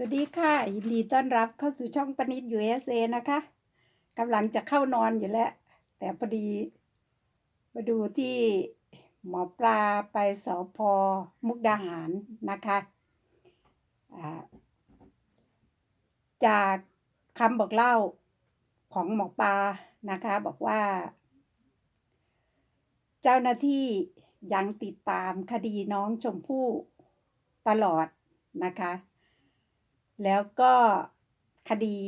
สวัสดีค่ะ ยินดีต้อนรับเข้าสู่ช่องปนิด USA นะคะกำลังจะเข้านอนอยู่แล้ว แต่พอดี มาดูที่หมอปลาไปสอพอมุกดาหารนะคะจากคำบอกเล่าของหมอปลานะคะ บอกว่า เจ้าหน้าที่ยังติดตามคดีน้องชมพู่ตลอดนะคะ แล้วก็คดี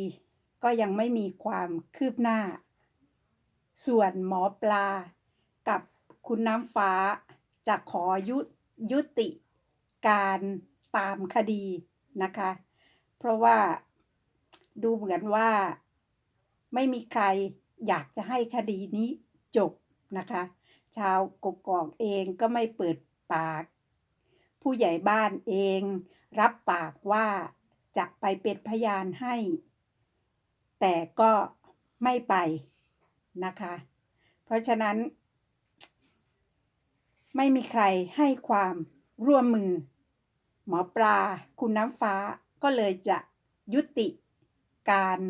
ก็ยังไม่มีความคืบหน้า ส่วนหมอปลากับคุณน้ำฟ้าจะขอยุยุติการตามคดีนะคะ เพราะว่าดูเหมือนว่าไม่มีใครอยากจะให้คดีนี้จบนะคะ ชาวกกอกเองก็ไม่เปิดปาก ผู้ใหญ่บ้านเองรับปากว่า จะไปเป็นพยานให้ แต่ก็ไม่ไปนะคะ เพราะฉะนั้น ไม่มีใครให้ความร่วมมือ หมอปลาคุณน้ำฟ้าก็เลยจะยุติการ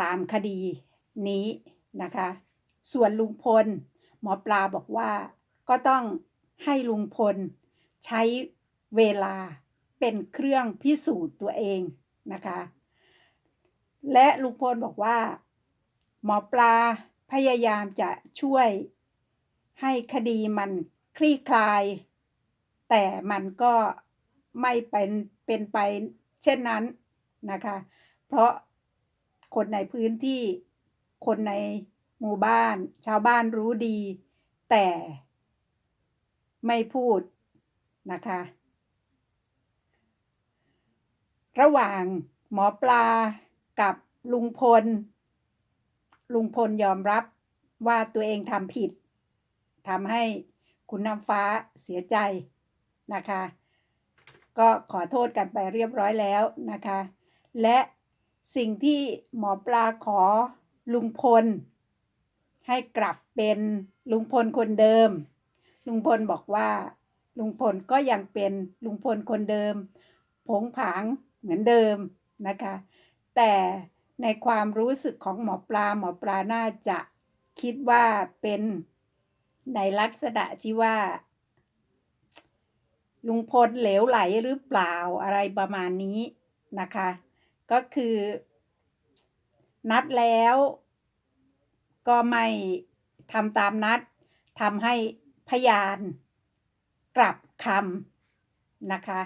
ตามคดีนี้นะคะ ส่วนลุงพล หมอปลาบอกว่าก็ต้องให้ลุงพลใช้เวลา เป็นเครื่องพิสูจน์ตัวเองนะคะ และลุงพลบอกว่า หมอปลาพยายามจะช่วยให้คดีมันคลี่คลาย แต่มันก็ไม่เป็นเป็นไปเช่นนั้นนะคะ เพราะคนในพื้นที่คนในหมู่บ้าน ชาวบ้านรู้ดี แต่ไม่พูดนะคะ ระหว่างหมอปลากับลุงพล ลุงพลยอมรับว่าตัวเองทำผิดทำให้คุณน้ำฟ้าเสียใจนะคะ ก็ขอโทษกันไปเรียบร้อยแล้วนะคะ และสิ่งที่หมอปลาขอลุงพล ให้กลับเป็นลุงพลคนเดิม ลุงพลบอกว่าลุงพลก็ยังเป็นลุงพลคนเดิม ผงผาง เหมือนเดิมนะคะ แต่ในความรู้สึกของหมอปลาหมอปลาน่าจะคิดว่าเป็นในลักษณะที่ว่า ลุงพลเหลวไหลหรือเปล่าอะไรประมาณนี้นะคะ ก็คือ นัดแล้วก็ไม่ทำตามนัดทำให้พยานกลับคำนะคะ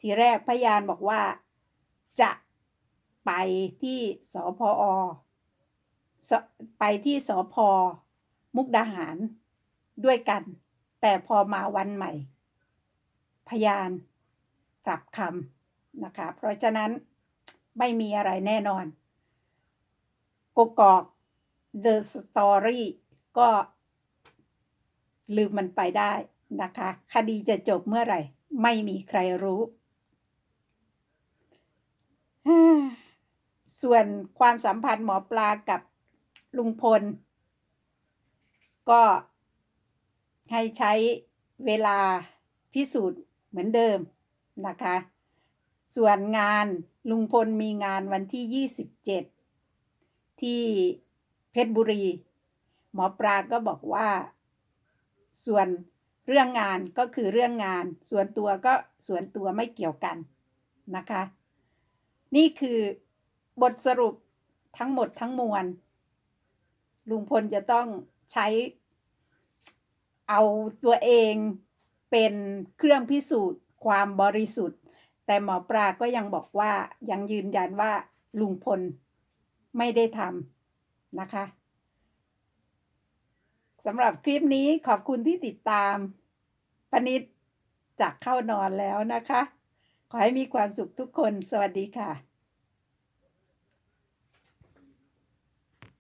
ทีแรกพยานบอกว่า จะไปที่สพอไปที่สพมุกดาหารด้วยกัน แต่พอมาวันใหม่ พยานกลับคำนะคะ เพราะฉะนั้นไม่มีอะไรแน่นอนกกอก The Story ก็ลืมมันไปได้นะคะ คดีจะจบเมื่อไหร่ ไม่มีใครรู้ ส่วนความสัมพันธ์หมอปลากับลุงพล ก็ให้ใช้เวลาพิสูจน์เหมือนเดิมนะคะ ส่วนงานลุงพลมีงานวันที่ 27 ที่เพชรบุรี หมอปลาก็บอกว่า ส่วนเรื่องงานก็คือเรื่องงาน ส่วนตัวก็ส่วนตัวไม่เกี่ยวกันนะคะ นี่คือบทสรุปทั้งหมดทั้งมวล ลุงพลจะต้องใช้เอาตัวเองเป็นเครื่องพิสูจน์ความบริสุทธิ์ แต่หมอปลาก็ยังบอกว่ายังยืนยันว่าลุงพลไม่ได้ทำนะคะสำหรับคลิปนี้ขอบคุณที่ติดตามปนิดจากเข้านอนแล้วนะคะ ขอให้มีความสุขทุกคน สวัสดีค่ะ